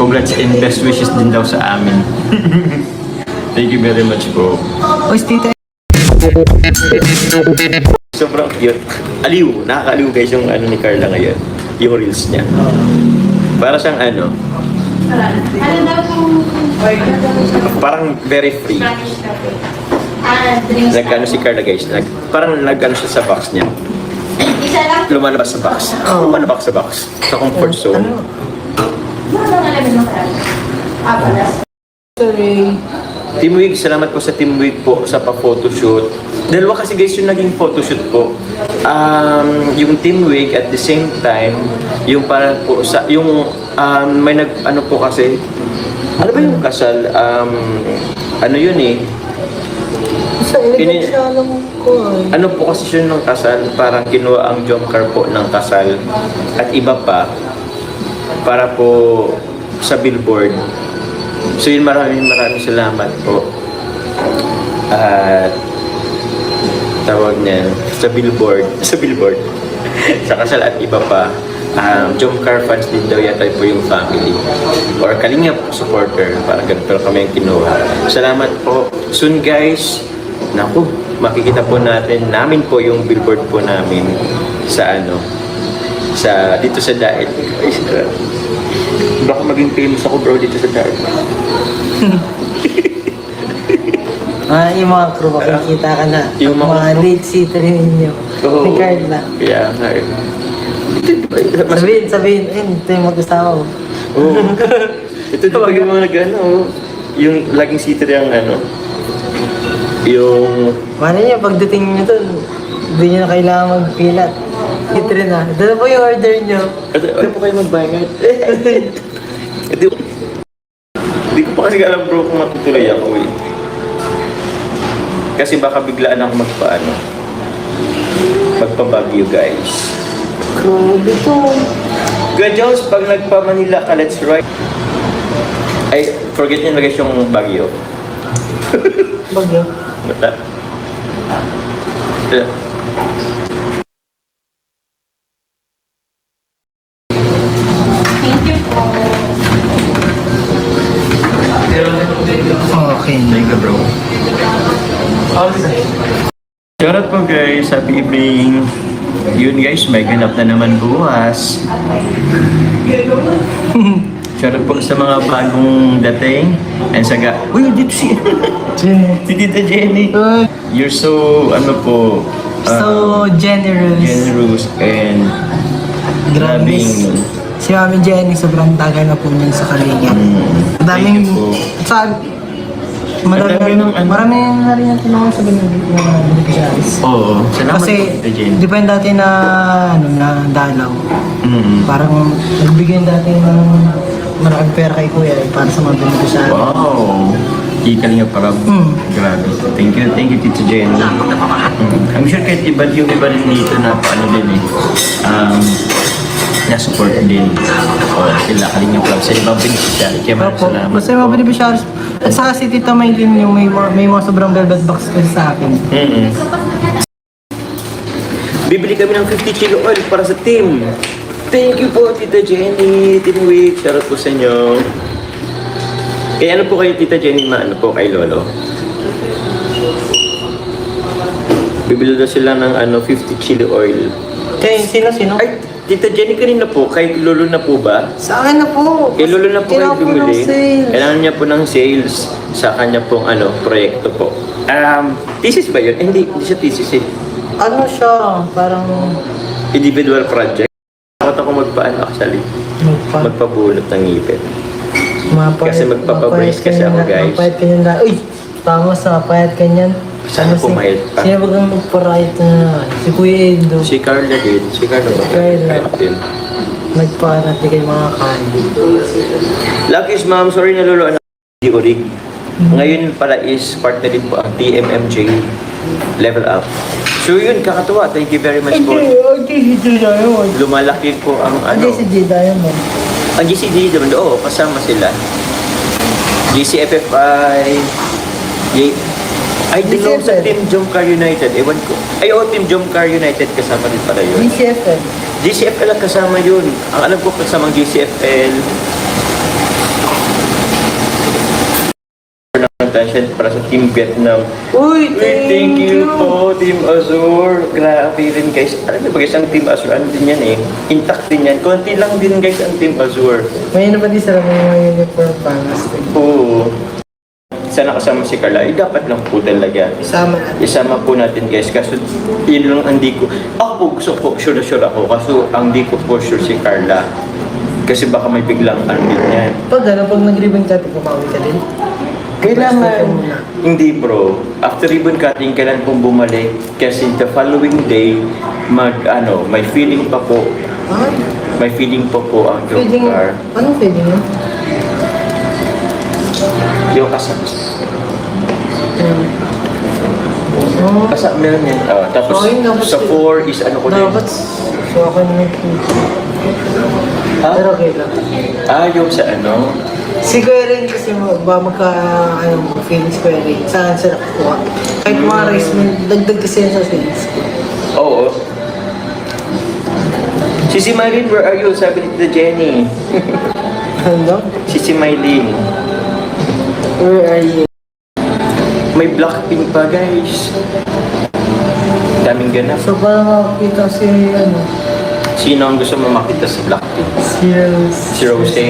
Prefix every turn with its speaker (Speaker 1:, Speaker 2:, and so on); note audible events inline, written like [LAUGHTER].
Speaker 1: congrats and best wishes din daw sa amin. [LAUGHS] Thank you very much po.
Speaker 2: Si tita.
Speaker 1: Sobrang cute. Aliw. Nakakaaliw guys yung ano ni Carla ngayon. Yung reels niya. Para siyang ano,
Speaker 3: Ano daw kung
Speaker 1: parang very free.
Speaker 3: ah,
Speaker 1: Nag-ano si Carla guys. Nag, parang nag-ano siya sa box niya.
Speaker 3: Isa lang.
Speaker 1: Lumalabas sa box. Lumalabas sa box. Sa comfort zone.
Speaker 3: Ano lang alamin mo parang? Ah, pala.
Speaker 2: Sorry.
Speaker 1: Team Week, salamat po sa Team Week po sa pa-photoshoot. Dalawa kasi guys yung naging photoshoot po. Um, yung Team Week at the same time, yung para po sa, yung um, may nag, ano po kasi, ano ba yung kasal? Um, ano yun eh,
Speaker 2: Sa elegant alam ko. eh.
Speaker 1: ano po kasi yun ng kasal, parang kinuha ang jump car po ng kasal at iba pa para po sa billboard. So yun maraming maraming salamat po. At tawag niya sa billboard, [LAUGHS] sa billboard, sa kasal at iba pa. Um, jump car fans din daw yata po yung family or kalingap supporter para ganun pero kami yung kinuha salamat po soon guys naku makikita po natin namin po yung billboard po namin sa ano sa dito sa Daet Ay, sarap. baka maging famous ako bro dito sa Daet [LAUGHS]
Speaker 2: Ah, yung mga crew, makikita ka na.
Speaker 1: Yung mga
Speaker 2: mga late seater ninyo.
Speaker 1: Oo.
Speaker 2: Ni Carla.
Speaker 1: kaya nga eh. Mas
Speaker 2: Sabihin, sabihin, eh, ito yung mag-asawa ko.
Speaker 1: Oo. [LAUGHS] Ito di ba yung mga nag-ano, oh, yung laging sitter yung ano, yung,
Speaker 2: Mano niya, pagdating niyo doon, hindi niyo na kailangan magpilat. Rin na. Ito na po yung order niyo.
Speaker 1: ano, ano po kayo magbayad? [LAUGHS] Hindi Hindi ko pa kasi alam bro kung matutuloy ako eh. Kasi baka biglaan ako magpaano. Magpabagyo guys.
Speaker 2: Grabe to.
Speaker 1: Good Jones, pag nagpa-Manila ka, let's ride. Ay, forget nyo na guys yung Baguio.
Speaker 2: Bagyo.
Speaker 1: Bata. Shoutout po guys, happy evening. Yun guys, may ganap na naman bukas. [LAUGHS] Shoutout po sa mga bagong dating. And sa ga... Uy, dito si... [LAUGHS] si Tita Jenny. You're so, ano po... uh,
Speaker 2: so generous.
Speaker 1: generous and
Speaker 2: Grabe.
Speaker 1: loving.
Speaker 2: Si Mami Jenny, sobrang tagal na po niyan sa kalinga.
Speaker 1: Mm,
Speaker 2: Daming, sa, marami,
Speaker 1: dami ng ano.
Speaker 2: marami na rin yung tinanong sa binibig ng mga beneficiaries.
Speaker 1: Oo, salamat
Speaker 2: Kasi,
Speaker 1: po,
Speaker 2: pa yung dati na, ano, na dalaw.
Speaker 1: Mm.
Speaker 2: Parang, nagbigyan dati ng malaking pera kay Kuya eh, para sa mga beneficiaries.
Speaker 1: Wow! Ikal nga para
Speaker 2: Mm.
Speaker 1: grabe. Thank you, thank you Tito Jenny. Mm. I'm sure kahit iba yung iba rin dito na paano din eh. Um, na-support din. O sila Kalingap Club sa ibang beneficiary. Kaya maraming
Speaker 2: Opo,
Speaker 1: salamat.
Speaker 2: basta yung mga beneficiaries. At saka si Tita Maylin yung may, mga- may mga sobrang velvet box kasi sa akin.
Speaker 1: Mm-mm. Bibili kami ng 50 kilo oil para sa team. Thank you po, Tita Jenny. Team Week. Shoutout po sa inyo. Eh, ano po kayo, Tita Jenny, maano po kay Lolo? Bibili daw sila ng ano, 50 chili oil.
Speaker 2: Kaya sino, sino?
Speaker 1: Ay, Tita Jenny, kanina po, kay Lolo na po ba?
Speaker 2: Sa akin na po.
Speaker 1: Kay Lolo na po kayo
Speaker 2: Kailangan po ng
Speaker 1: bumili.
Speaker 2: sales.
Speaker 1: Kailangan niya po ng sales sa kanya pong ano, proyekto po. Um, thesis ba yun? Eh, hindi, hindi siya thesis eh.
Speaker 2: Ano siya? Parang...
Speaker 1: Individual project. Takot ako magpaano actually.
Speaker 2: Magpa,
Speaker 1: Magpabulot ng ngipin.
Speaker 2: mapayat-
Speaker 1: kasi magpapabrace kasi
Speaker 2: ka
Speaker 1: ako, guys.
Speaker 2: Mapayat ka niyan na. Uy! Tama sa mapayat ka niyan.
Speaker 1: Sana
Speaker 2: si-
Speaker 1: pumayat ka.
Speaker 2: Sino ba kang magparayat na si Kuya Edo?
Speaker 1: Si Carla din. Si Carla ba?
Speaker 2: Carla.
Speaker 1: Kahit din.
Speaker 2: Nagparati kay mga kandy.
Speaker 1: Lucky's mom, sorry na lolo anak. Di urig. Ngayon pala is part na din po ang TMMJ level up. So yun, kakatuwa. Thank you very much po.
Speaker 2: hindi si J Diamond.
Speaker 1: Lumalaki po ang ano.
Speaker 2: Hindi si J Diamond.
Speaker 1: Ang GCD naman, oo, kasama sila. GCFFI, J... I don't know sa Team Jomcar United. Ewan ko. Ay, oh, Team Jomcar United kasama din pala yun.
Speaker 2: DCFL.
Speaker 1: DCFL ang kasama yun. Ang alam ko kasama ang DCFL. Attention para sa Team Vietnam.
Speaker 2: Uy,
Speaker 1: thank, thank you, you po, Team Azur. Grabe rin guys. Alam niyo ba guys, ang Team Azur, ano din yan eh. Intact din yan. Konti lang din guys ang Team Azur.
Speaker 2: May naman din sila mga uniform pangast.
Speaker 1: Oo. Sana kasama si Carla. Eh, dapat lang po talaga.
Speaker 2: Isama natin.
Speaker 1: Isama po natin guys. Kaso yun lang ang di ko. Ako po gusto po, sure sure ako. Kaso ang di ko po sure si Carla. Kasi baka may biglang ano din yan.
Speaker 2: Pag ano, pag nag-ribbon cutting, kumawi ka din.
Speaker 1: Kailangan, hindi bro. After ribbon cutting, kailangan pong bumalik. Kasi the following day, mag, ano, may feeling pa po.
Speaker 2: Ay,
Speaker 1: May feeling pa po ang
Speaker 2: feeding,
Speaker 1: joker.
Speaker 2: anong feeding yun?
Speaker 1: Yung kasam.
Speaker 2: Hmm. Oh,
Speaker 1: Kasam meron yan. Oh, tapos
Speaker 2: Oh, yun dapat
Speaker 1: sa
Speaker 2: yun.
Speaker 1: 4 is ano ko din.
Speaker 2: dapat so ako naman
Speaker 1: Ha?
Speaker 2: Pero okay lang.
Speaker 1: Ah, yung sa ano?
Speaker 2: Si Kuya rin kasi mo- ba magka, ano, feelings Kuya rin. Saan siya nakukuha? Kahit mga rice mill, dagdag kasi yan sa feelings ko.
Speaker 1: Oo. Sisi Mylene, where are you? Sabi ni Tita Jenny.
Speaker 2: Ano?
Speaker 1: Sisi Mylene.
Speaker 2: Where are you?
Speaker 1: May Blackpink pa, guys. Daming ganap.
Speaker 2: So para makakita si, ano,
Speaker 1: Sino ang gusto mo makita sa Blackpink?
Speaker 2: si Rose.
Speaker 1: Si Rosé.